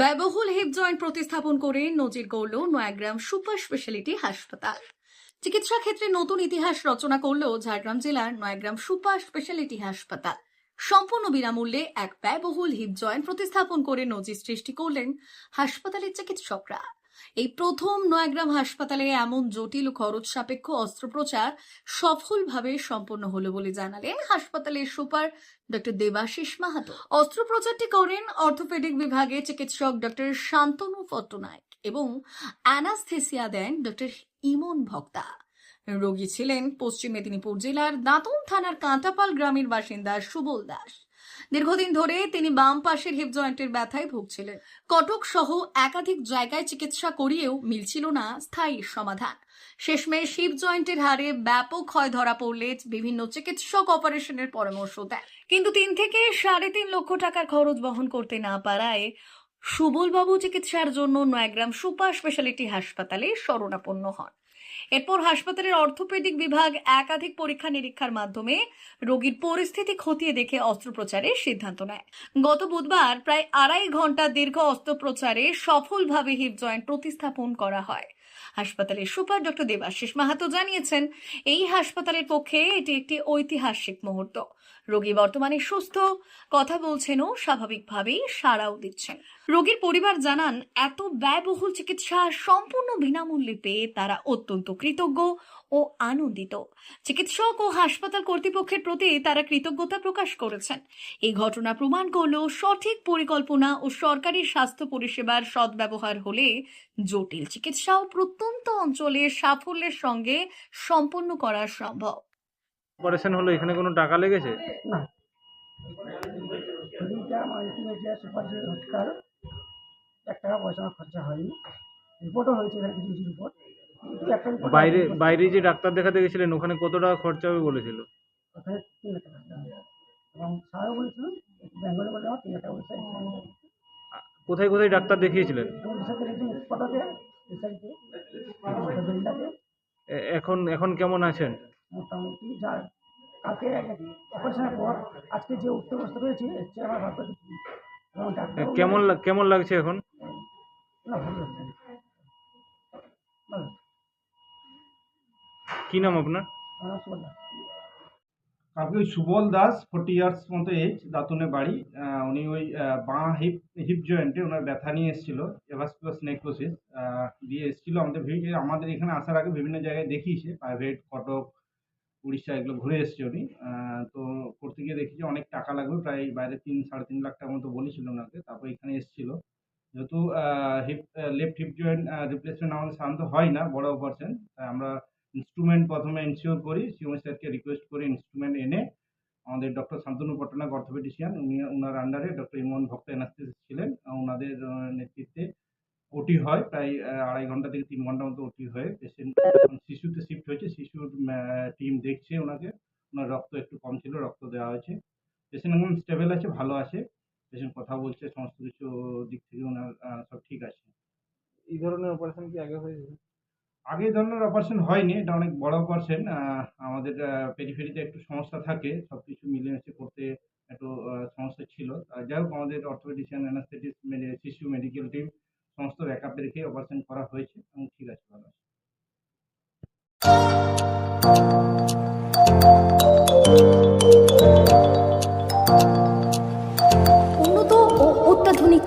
ব্যয়বহুল hip joint প্রতিস্থাপন করে নজির গড়ল নয়াগ্রাম সুপার স্পেশালিটি হাসপাতাল। চিকিৎসা ক্ষেত্রে নতুন ইতিহাস রচনা করল ঝাড়গ্রাম জেলার নয়াগ্রাম সুপার স্পেশালিটি হাসপাতাল। সম্পূর্ণ বিনামূল্যে এক ব্যয়বহুল হিপ জয়েন্ট প্রতিস্থাপন করে নজির সৃষ্টি করলেন হাসপাতালের চিকিৎসকরা। এই প্রথম নয়াগ্রাম হাসপাতালে এমন জটিল খরচ সাপেক্ষ অস্ত্রোপচার সফলভাবে সম্পন্ন হলো বলে জানালেন হাসপাতালের সুপার ডক্টর দেবাশিস মাহাতো। অস্ত্রোপচারটি করেন অর্থোপেডিক বিভাগে চিকিৎসক ডক্টর শান্তনু পট্টনায়ক এবং অ্যানাস্থেসিয়া দেন ডক্টর ইমন ভক্তা। রোগী ছিলেন পশ্চিম মেদিনীপুর জেলার দাঁতন থানার কাঁটাপাল গ্রামের বাসিন্দা সুবল দাস। দীর্ঘদিন ধরে তিনি বাম পাশের হিপ জয়েন্টের ব্যথায় ভুগছিলেন। কটক সহ একাধিক জায়গায় চিকিৎসা করিয়েও মিলছিল না স্থায়ী সমাধান। শেষমেশ হিপ জয়েন্টের হারে ব্যাপক ক্ষয় ধরা পড়লে বিভিন্ন চিকিৎসক অপারেশনের পরামর্শ দেয় কিন্তু তিন থেকে সাড়ে তিন লক্ষ টাকার খরচ বহন করতে না পারায় সুবলবাবু চিকিৎসার জন্য নয়াগ্রাম সুপার স্পেশালিটি হাসপাতালে শরণাপন্ন হন। এরপর হাসপাতালের অর্থোপেডিক বিভাগ একাধিক পরীক্ষা নিরীক্ষার মাধ্যমে রোগীর পরিস্থিতি খতিয়ে দেখে অস্ত্রোপচারের সিদ্ধান্ত নেয়। গত বুধবার প্রায় আড়াই ঘণ্টা দীর্ঘ অস্ত্রোপচারে সফলভাবে হিপ জয়েন্ট প্রতিস্থাপন করা হয়। হাসপাতালের সুপার ডক্টর দেবাশিস মাহাতো জানিয়েছেন, এই হাসপাতালের পক্ষে এটি একটি ঐতিহাসিক মুহূর্ত। রোগী বর্তমানে সুস্থ, কথা বলছেন ও স্বাভাবিকভাবেই সাড়াও দিচ্ছেন। রোগীর পরিবার জানান এত ব্যয়বহুল চিকিৎসা সম্পূর্ণ বিনামূল্যে পেয়ে তারা অত্যন্ত কৃতজ্ঞ ও আনন্দিত। চিকিৎসক ও হাসপাতাল কর্তৃপক্ষের প্রতি তারা কৃতজ্ঞতা প্রকাশ করেছেন। এই ঘটনা প্রমাণ করল সঠিক পরিকল্পনা ও সরকারি স্বাস্থ্য পরিষেবার সদ্ব্যবহার হলে জটিল চিকিৎসাও প্রত্যন্ত অঞ্চলে সাফল্যের সঙ্গে সম্পন্ন করা সম্ভব। অপারেশন হলো এখানে কোনো টাকা লেগেছে? না। সুপার হসপিটাল এক টাকা পয়সা আমার খরচা হয়নি। রিপোর্টও হয়েছে এখানে কিছু কিছু রিপোর্ট বাইরে বাইরে যে ডাক্তার দেখাতে গেছিলেন ওখানে কত টাকা খরচা হবে বলেছিল? ওখানে তিন লাখ টাকা এবং স্যারও বলেছিল বেঙ্গলে বলে আমার তিন লাখ টাকা বলেছে কোথায় কোথায় ডাক্তার দেখিয়েছিলেন? এখন এখন কেমন আছেন? মোটামুটি যা কালকে অপারেশনের পর আজকে যে উঠতে বসতে আমার কেমন কেমন লাগছে এখন? কি নাম আপনার? কালকে ওই সুবল দাস ফোর্টি ইয়ার্স মতো এজ দাতুনে বাড়ি। উনি ওই বাঁ হিপ হিপ জয়েন্টে ওনার ব্যথা নিয়ে এসেছিল, এভাসকুলাস নেক্রোসিস দিয়ে এসেছিল। আমাদের আমাদের এখানে আসার আগে বিভিন্ন জায়গায় দেখিয়েছে প্রাইভেট কটক, উড়িষ্যা এগুলো ঘুরে এসছে উনি। তো করতে গিয়ে দেখি যে অনেক টাকা লাগবে, প্রায় বাইরে তিন, সাড়ে তিন লাখ টাকার মতো বলেছিল ওনাকে, তারপর এখানে এসেছিল। যেহেতু hip left hip joint replacement আমাদের সাধারণত হয় না, বড় অপারেশন আমরা ইনস্ট্রুমেন্ট প্রথমে ইনসিওর করি সিওমি স্যারকে রিকোয়েস্ট করি ইনস্ট্রুমেন্ট এনে, আমাদের ডক্টর শান্তনু পট্টনাক অর্থোপেডিশিয়ান উনি ওনার আন্ডারে ডক্টর ইমন ভক্ত অ্যানাস্থেসিস ছিলেন। ওনাদের নেতৃত্বে ওটি হয়, প্রায় আড়াই ঘণ্টা থেকে তিন ঘণ্টা মতো ওটি হয়ে। পেশেন্ট শিশুতে শিফট হয়েছে, শিশুর টিম দেখছে ওনাকে। ওনার রক্ত একটু কম ছিল, রক্ত দেওয়া হয়েছে। পেশেন্ট একদম স্টেবল আছে, ভালো আছে। পেশেন্ট কথা বলছে, সমস্ত কিছু দিক থেকে ওনার সব ঠিক আছে। এই ধরনের অপারেশন কি আগে হয়েছে আগে ধরনের অপারেশন হয়নি, এটা অনেক বড় অপারেশন আমাদের পেরিফেরিতে একটু সমস্যা থাকে সব কিছু মিলেমিশে করতে একটু সমস্যা ছিল। যাই হোক, আমাদের অর্থোপেডিশিয়ান অ্যানাস্থেটিস শিশু মেডিকেল টিম সমস্ত ব্যাকআপ রেখে অপারেশন করা হয়েছে, এবং ঠিক আছে, ভালো আছে।